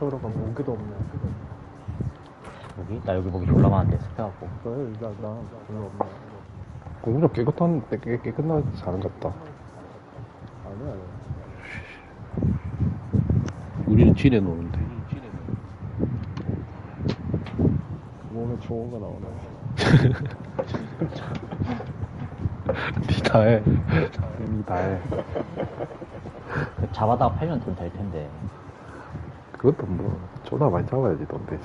많아서 그런가 무기도 없네. 여기? 나 여기 보기 졸라 많은데 습해갖고 그래, 나, 나 별로 없네. 공부력 깨끗한데 깨, 깨끗하게 사는 것 같다. 아니야, 아니야. 우리는 진해 노는데. 몸에 좋은 거 나오네. 니다 해. 니다 해. 그 잡아다가 팔면 돈 될 텐데 그것도 뭐, 쪼다 많이 잡아야지 돈 되지.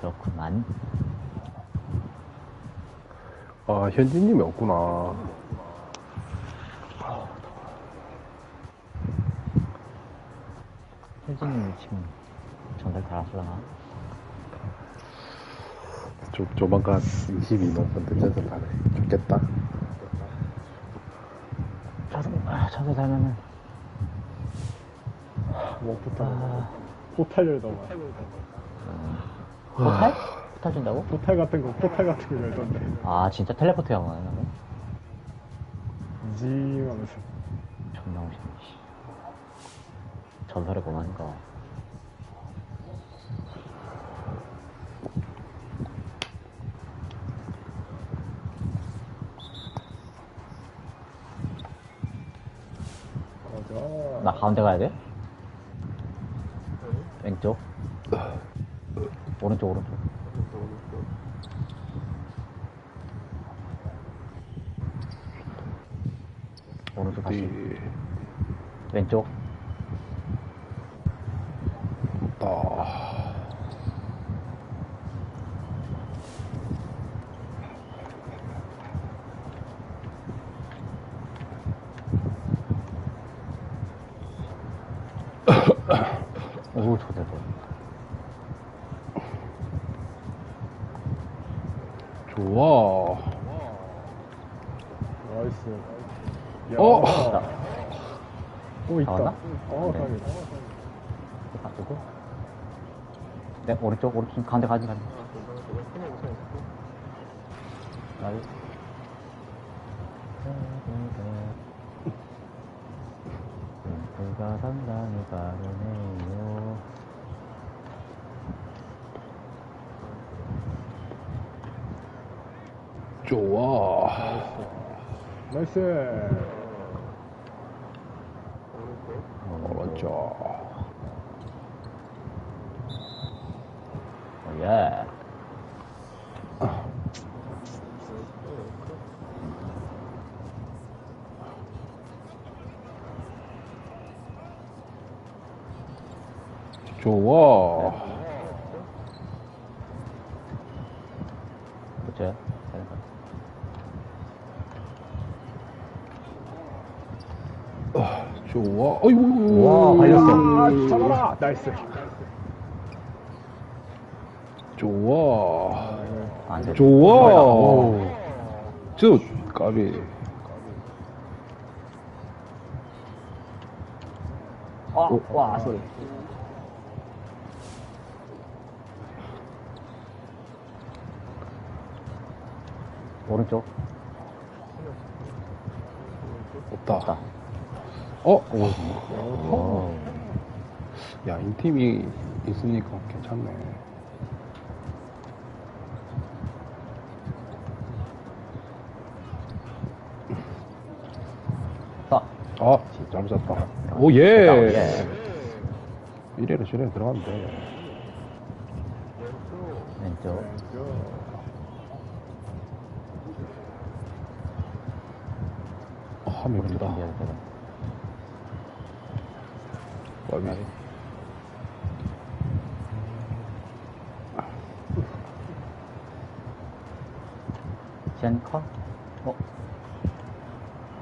그렇구만 아, 현진님이 없구나. 혜진님 지금 전달 달았을라나? 조, 조만간 22만 번 등전을 하네. 좋겠다. 저도 아, 저도 살면은 뭐, 포탈. 아, 포탈 열더만. 포탈? 포탈 준다고? 포탈 같은 거, 포탈 같은 거 열던데. 아 진짜 텔레포트 영화네 징 하면서. 존나 멋있네 씨. 전설의 고만인가 맞아. 나 가운데 가야 돼? 왼쪽? 오른쪽 오른쪽. 오른쪽 다시. 어디, 왼쪽 없다. 오 좋다 좋아. 나이스. 야. 어? 또 있다. 나왔나? 어, 네. 다행이다. 가지고 네 오른쪽 오른쪽 가운데 가지 가지 나이스 가 상당히 빠르네요 좋아. 나이스. 오른쪽. 예 좋아. 그쵸 좋아. 어이구. 와, 걸렸어. 아, 잡아라! 나이스. 좋아. 안 돼 좋아. 저, 까비. 어와 소리 오른쪽 없다. 없다 어? 오. 야, 인팀이 있으니까 괜찮네. 쏴 아, 잘못 쐈다. 오, 예. 예. 이래로 저래로 들어가면 돼. 왼쪽 아, 오른쪽 온다. 준비해야 돼 까비. 젠커 어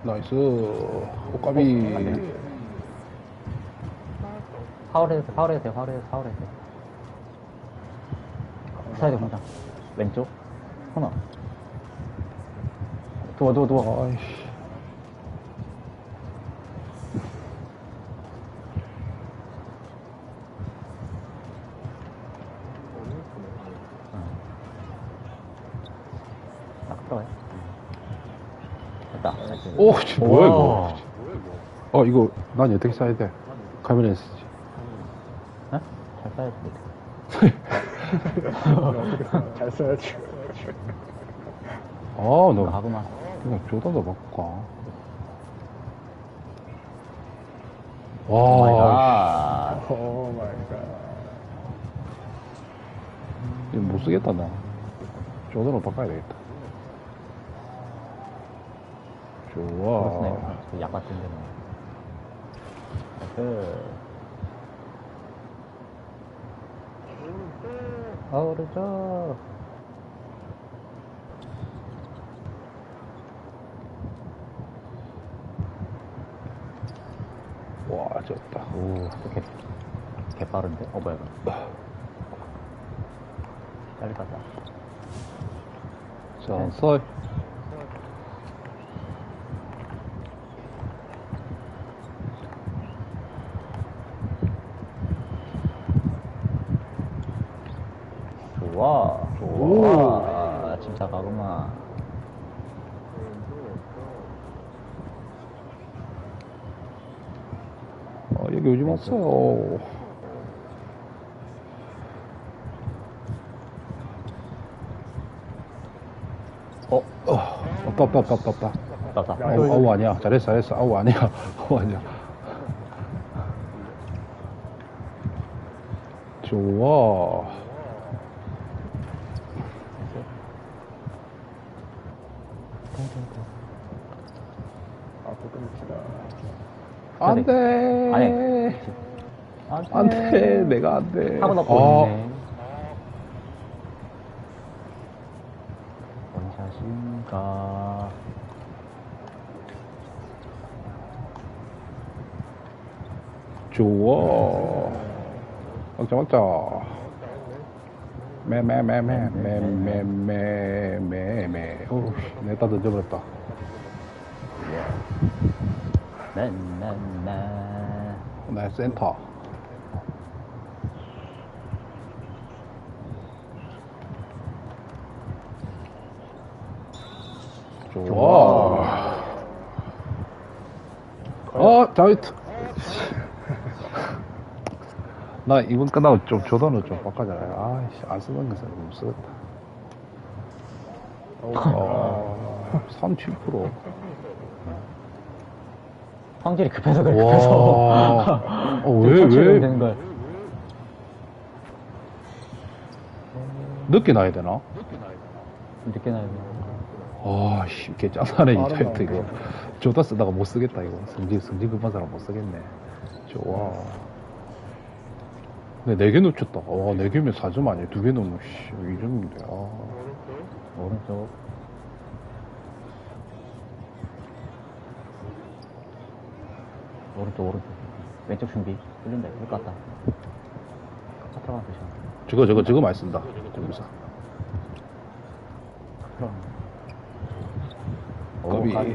나이스. 오, 까비. 파울해도 돼 파울해도 돼 파울해도 돼 파울해도 돼 사이드 공장 왼쪽 코너 누워 누워 누워 아이씨. 들어가요 됐다 오, 씨, 뭐야, 이거. 어, 이거, 난 어떻게 써야 돼? 카메라에 쓰지. 어? 잘 써야지. 잘 써야지. 아, 너, 하구만. 그냥 조다도 바꿔. 오 와, 마이 갓. 오 마이 갓. 이거 못 쓰겠다, 나. 조다로 바꿔야 되겠다. 좋아. 그렇네. 약 같은 데는. 그. 어, 오른쪽. 와, 졌다. 오, 개, 개 빠른데? 어, 뭐야, 이거. 빨리 가자. 자, 서. 좋아. 좋아. 진짜 가구만. 아, 마세요. 어? 어, 없다. 맞다. 야, 아우, 이거- 아우, 아니야. 잘했어, 잘했어. 아우, 아니야. 아우, 아니야. 좋아. 앞으로 끊읍시다. 안 돼. 아니. 안 돼. 내가 안 돼. 하고 넣고 아, 있네. 원샷인가. 좋아. 먹자, 먹자. 매, 매, 매, 매, 매, 매, 매, 매, 매. 오, 내다 던져버렸다. 나나나. 나 센터. 좋아. 어, 자이트. 나 이번 끝나고 좀 조던을 좀 바꿔잖아요. 아이씨, 안 쓰던 것을 못 쓰겠다. 어, 37%. 성질이 급해서 그래, 와. 급해서. 어, 왜, 왜? 되는 걸. 늦게 나야 되나? 늦게 나요. 아, 씨, 개 짱나네, 이 자이트 이거. 조다 쓰다가 못 쓰겠다, 이거. 성질, 성질 급한 사람 못 쓰겠네. 좋아. 근데 4개 놓쳤다. 와, 4개면 4점 아니야. 2개 넣으면, 씨, 2점인데, 아. 오른쪽. 오른쪽, 오른쪽. 왼쪽 준비. 뚫린다. 뚫릴 것 같다. 카트라만 조심. 저거, 저거, 저거 많이 쓴다. 저기서. 카트 Bobby. Oh,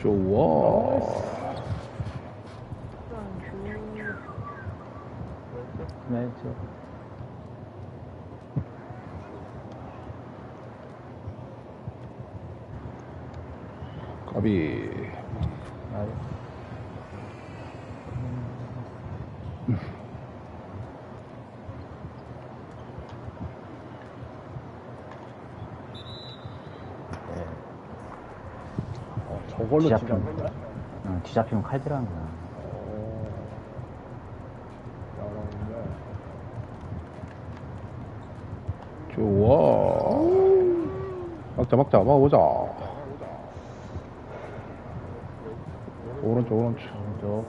Joe. Nice. Nice. 어, 저걸로 뒤잡힌. 치자는 거야? 응, 뒤잡히면 칼 들어가는구나. 오. 잘하는데. 좋아. 막자, 막자, 막아보자. 오른쪽, 오른쪽. 오른쪽.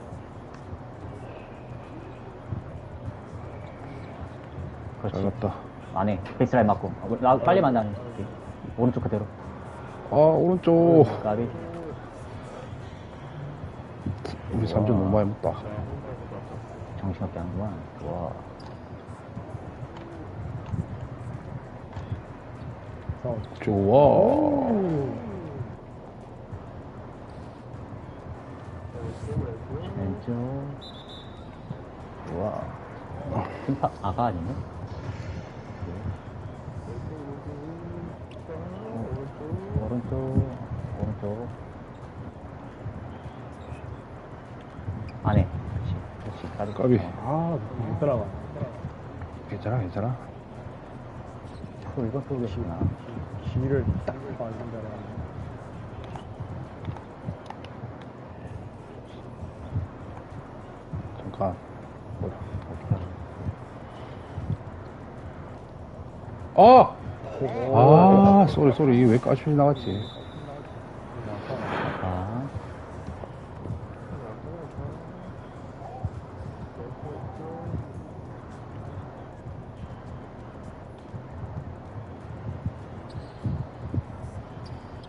그렇지. 잘 갔다. 안에 베이스라인 맞고. 어, 나 빨리 만나는. 오른쪽 그대로. 아, 오른쪽. 까비. 우리 3점 너무 많이 먹다. 정신없게 하는구만. 좋아. 좋아. 왼쪽. 좋아. 큰 아가 아니네? 오른쪽, 오른쪽. 그렇지. 까비. 아, 못 따라가. 괜찮아, 괜찮아. 또 이거 또 계시구나. 길을 딱 맞은 데라. 잠깐. 뭐야. 어떻게? 어! 오. 아, 쏘리, 쏘리. 이게 왜 까슈이 나갔지? 아.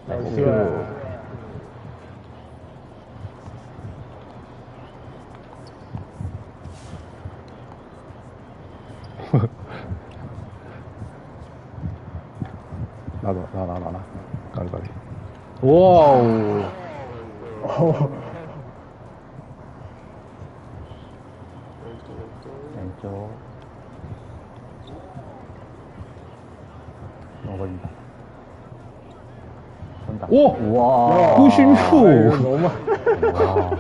나이스. 나도, 나, 나, 나, 나. 깔깔이. 와우. 왼쪽. 넘어버린다. 온다. 오! 와. 96! 아이고, 너무. 와.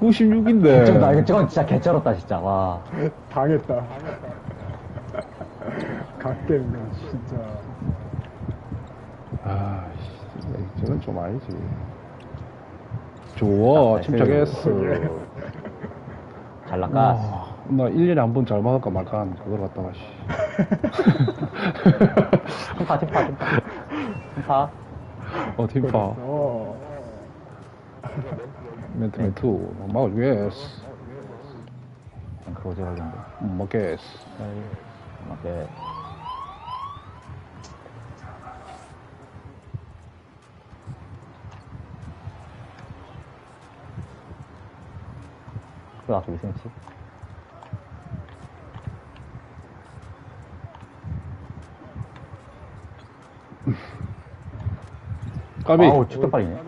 96인데. 좀, 나 이거 저건 진짜 개쩔었다, 진짜. 와. 당했다. 갓겜이야, 진짜. 아, 씨, 저건 좀 아니지. 좋아, 침착했어. 잘. 아, 나 1년에 한 번 잘 막을까 말까 하는 그걸 갖다가, 씨. 팀파, 팀파, 팀파. 팀파. 어, 팀파. 어. 멘트, 멘트. 막아주겠어. 그냥 그러지 말겠는데. 음, 먹겠어. 맞게. 그 앞에 2cm. 까비. 아우, 빨리네.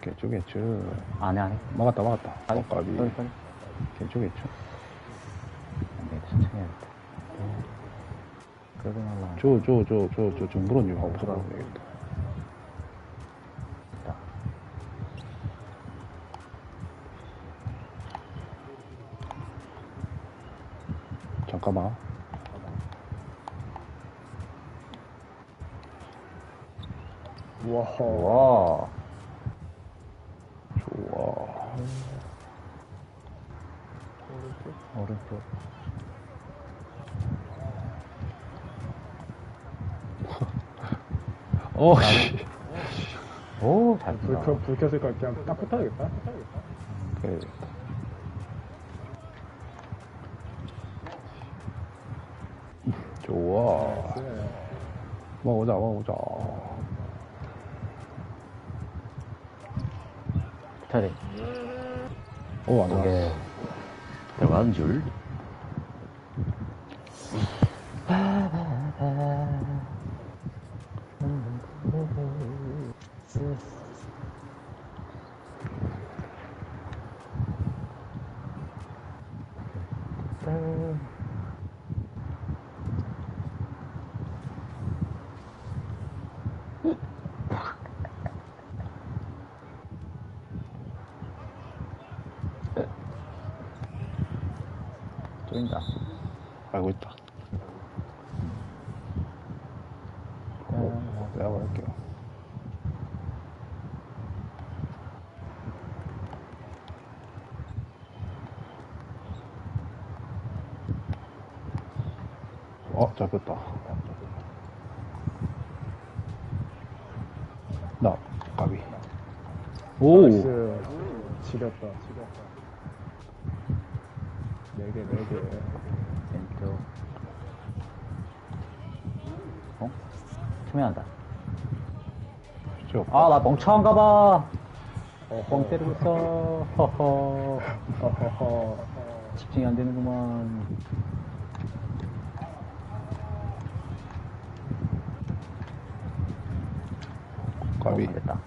개쭈, 개쭈. 안해, 안해. 막았다, 막았다. 아니, 어, 까비. 빨리, 빨리. 개쭈, 개쭈. 네, 천천히 해야겠다. 그러고 날라. 저, 저, 저, 저, 저, 정부론 좀 한번 보고 되겠다. 잠깐만. 와. 와. 좋아. 오른쪽. 어, 씨. 오, 잘 불. 켜, 불 켰을까? 그냥 딱 붙어야겠다. 그래야겠다. 좋아. 네. 먹어보자, 먹어보자. 붙어야 돼. 오, 안 오케이. 나왔어. 들어가는 줄. 쫄린다. 알고 있다. 어, 내가 말할게요. 어, 잡혔다. 나, 까비. 오! 나이스. 지렸다, 지렸다. 네 개, 네 개. 왼쪽. 어? 투명한다. 저, 아, 나 멍청한가 봐. 뻥 어허. 때리고 있어. 허허. 어허허. 집중이 안 되는구만. 까비. 어, 안 됐다.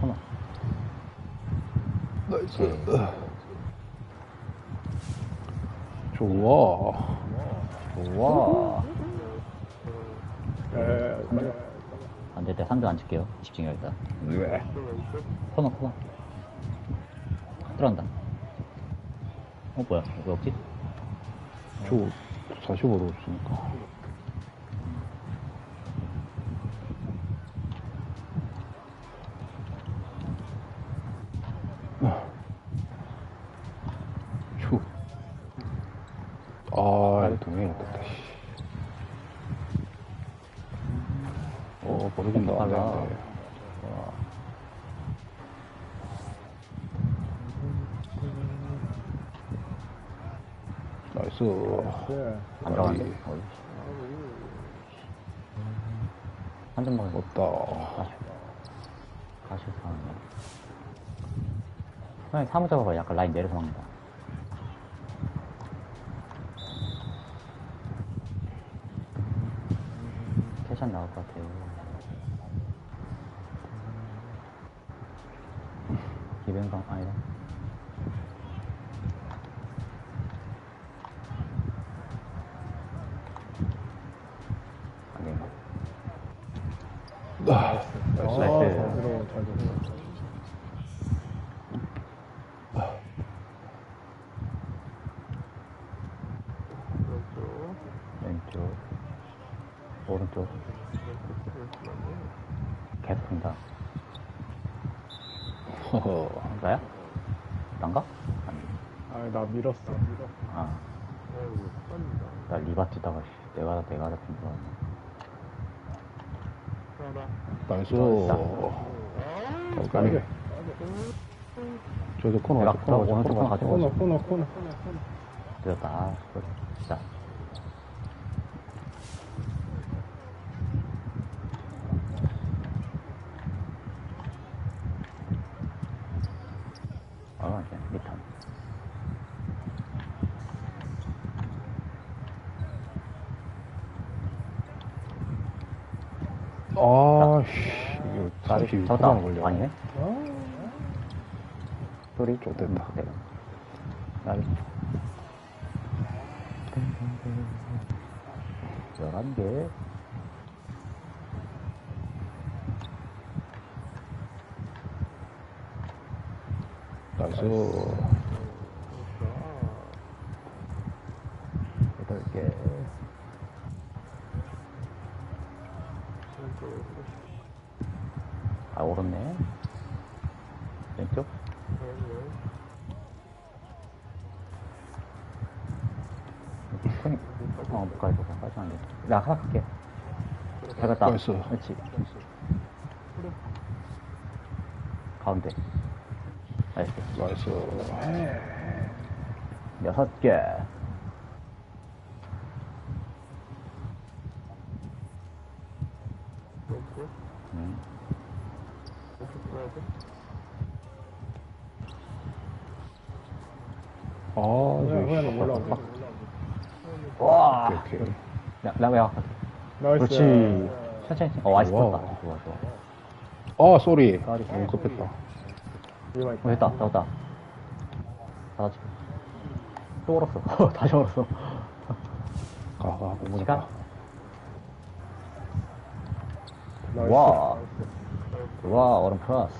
코너. 나이스. 좋아. 좋아. 때 상대 안 칠게요. 집중해야겠다. 왜? 코너, 코너. 들어간다. 어, 뭐야? 왜 없지? 저 45도 없으니까. 휴. 아, 동행이 없다, 씨. 돼, 안 돼. 나이스. 예. 안 들어갔네. 아니. 어이. 한점 먹은 거. 없다. 가시 상황이야. 형이 사무 잡아봐. 약간 라인 내려서 막는다. 아, 아, 나이스. 잘 들어, 잘 들어. 왼쪽, 오른쪽. 계속 된다. 허허. 나야? 난가? 아니, 아, 나 밀었어. 밀었어. 아. 나 리바 뛰다가, 씨, 내가, 내가 잡힌 줄 알았네. 나이스. 까게. 저도 코너 내가 가자, 코너 가자, 오른쪽 코너 코너 가자. 가자. 코너, 코너, 코너. 늦었다. 아, 그래. 진짜. 아, 이제 리턴. 아, 씨. 나비 32 졌다. 만 걸려. 아니네? 아, 소리? 좋됐다. 네. 나비. 11개. 나이스. 8개. 아, 오른네. 왼쪽? 손이, 어, 못 가야 돼. 빠지면 안 돼. 나 하나 갈게. 잘 갔다. 나이스. 그렇지. 가운데. 나이스. 나이스. 여섯 개. 음. 아, 호야, 호야, 저 너 올라와. 와. 오케이, 오케이. 나이스. 그렇지. 천천히. 어, 와이스 와우. 떴다. 좋아, 좋아. 아, 쏘리. 까리. 너무 급했다. 이거 어, 됐다. 잡았다. 다 같이. 또 얼었어. 다시 얼었어. 가, 가, 공부 시간? 나이스. 와. 와, 얼음 플러스.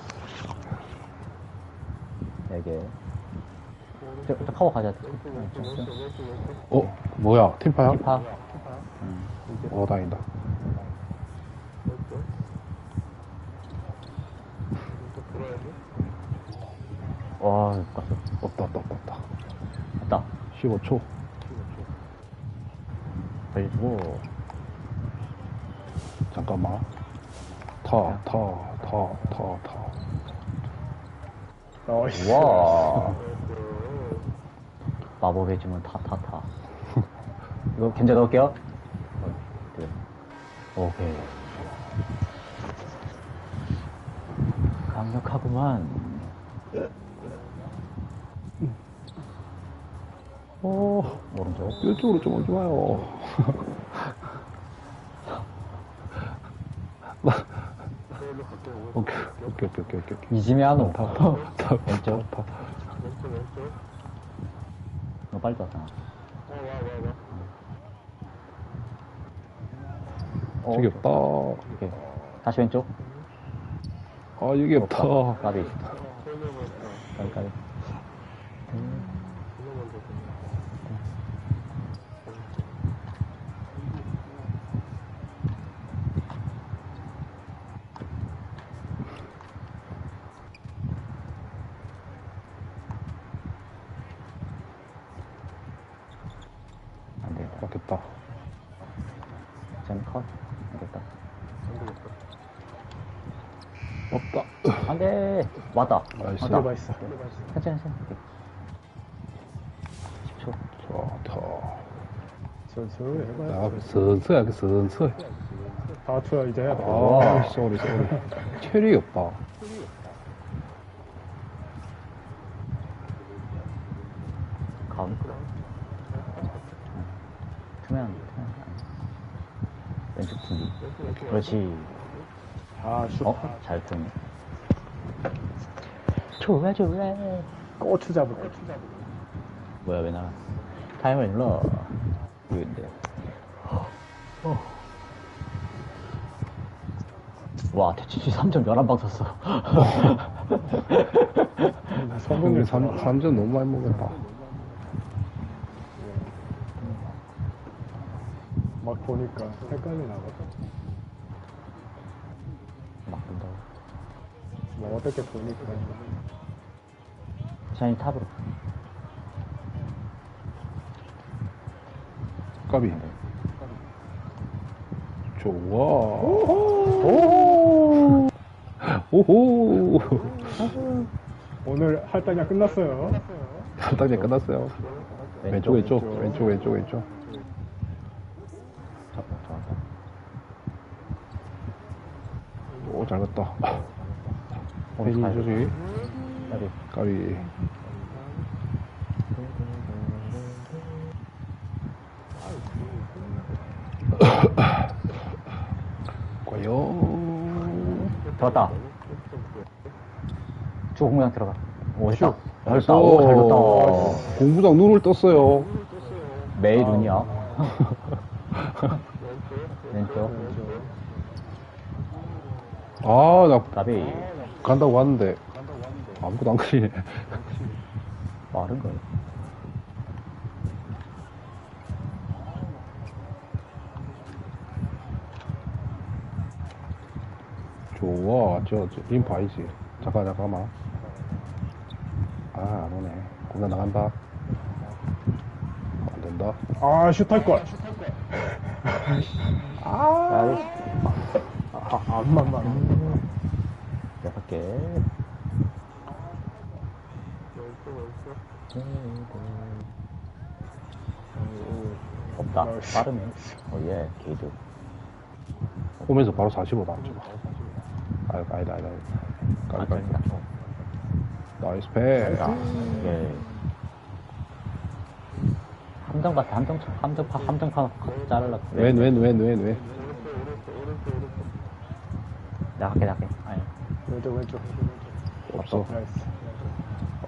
네 개. 저, 저 커버 가자. 어, 뭐야? 팀파야? 피파. 어, 다행이다. 와, 깠어. 없다, 없다, 없다, 없다. 됐다. 15초. 걸리고. 잠깐만. 타, 타, 타, 타, 타. 나이스. 와. 마법의 주문 타, 타, 타. 이거 견제 넣을게요. 네. 오케이. 강력하구만. 오, 오른쪽. 이쪽으로 좀 오지 마요. 오케이, 오케이, 오케이, 오케이, 오케이. 이지메아노. 타, 타, 타, 왼쪽. 타. 너 빨리 왔잖아. 어, 저기 없다. 오케이. 다시 왼쪽. 아, 여기 없다. 까비. 까비, 까비. 안 되겠다. 맞겠다. 전 컷. 안 되겠다. 없다. 안 돼! 왔다. 나이스. 왔다. 들어가 있어. 천천히, 천천히. 10초. 좋다. 슬슬 해봐야 야, 선서야, 그 선서. 다 투야 이제 해야 돼. 아, 쏘리, 쏘리. 체력이 없다. 가운. 투면, 투면. 왼쪽 분기. 그렇지. 아, 슛. 어? 잘 투네. 좋아, 좋아. 고추 잡을 거. 뭐야, 왜 나가? 타임을 눌러. 이건데. 와, 대치치 3점 11방 썼어. 성공을 3, 삼점 너무 많이 먹었다. 막 보니까 헷갈리나 봐. 막 든다고. 뭐 어떻게 보니까. 샤인 탑으로. 까비. 좋아. 오! 오호. 오늘 할당이 끝났어요. 딱이 끝났어요. 왼쪽, 왼쪽, 왼쪽, 왼쪽, 왼쪽. 잡다, 잡았다. 오, 잘 갔다. 잘 조지. 까비. 과연. 들어갔다. 쭉 공장 들어가. 오, 됐다. 잘. 됐다. 오, 잘 됐다. 공부장 눈을 떴어요. 매일 눈이야. 왼쪽. 아, 나 까비. 간다고 왔는데 아무것도 안 걸리네. 빠른 거야. 좋아, 저, 저, 인파 아니지. 잠깐, 잠깐만. 아, 안 오네. 공장 나간다. 안 된다. 아, 슛할 걸. 까비. 아, 안만만. 여섯 개. 없다. 나 이스. 빠르네. 오예, 게이드. 오면서 바로 45다. 저거. 아, 아니다, 아니다, 아니다. 아, 까비, 까비. 다 나이스 패. 야, 이게. 함정 같아, 함정, 쳐. 함정 파, 함정 파 자르려고. 왼, 왼, 왼, 왼, 왼. 내가 할게. 아니, 왼쪽, 왼쪽. 없어. 나이스.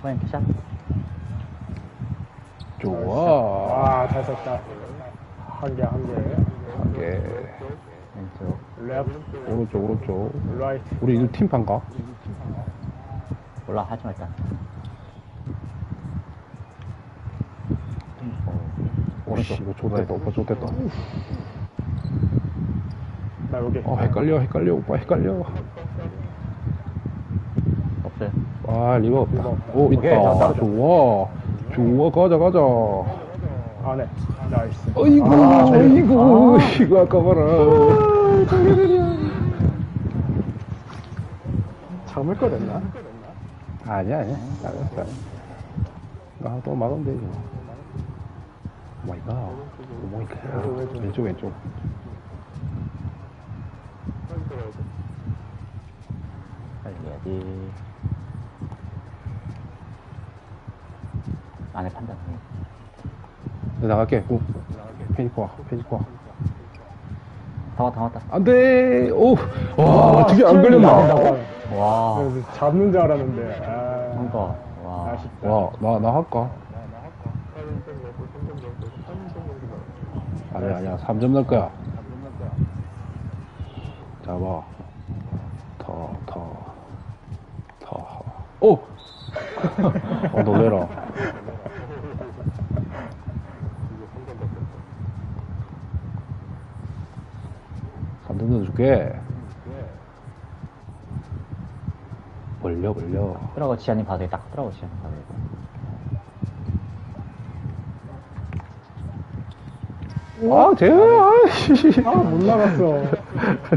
포인 캐샷. 좋아. 아, 잘 썼다. 한 개, 한 개. 한 개. 왼쪽. 랩, 오른쪽, 오른쪽. 라이트. 우리 이거 팀판가? 올라 하지 마, 일단. 오른쪽. 이거 좋됐다, 오빠 좋됐다. 나 여기. 어, 헷갈려, 헷갈려, 오빠 헷갈려. 없어요. 아, 리버 없다. 오, 오케이, 있다. 잡았다. 좋아. 좋아, 가자, 가자. 안에. 나이스. 어이구, 아, 어이구, 이거 아까 봐라. 잠을 거 됐나? 아니야, 아니야. 잘했어. 나또 막으면 되지. 오 마이 갓. 오 마이 갓. 왼쪽, 왼쪽. 빨리 해야지. 안에 판단. 내 나갈게. 오. 페이커 와, 페이커 와. 다 왔다, 다 왔다. 안 돼! 오! 와, 어떻게 안 걸렸나? 와. 그래서 잡는 줄 알았는데. 아, 그러니까, 와. 아쉽다. 와, 나, 나 할까? 아니야, 아니야. 3점 넣을 거야. 잡아. 더, 더, 더. 오! 어, 놀래라. 삼점 넣어줄게. 벌려, 벌려. 지한님 봐도 돼. 딱 뜨라고 지한님 봐도 돼. 아, 쟤, 아이씨. 아, 못 나갔어.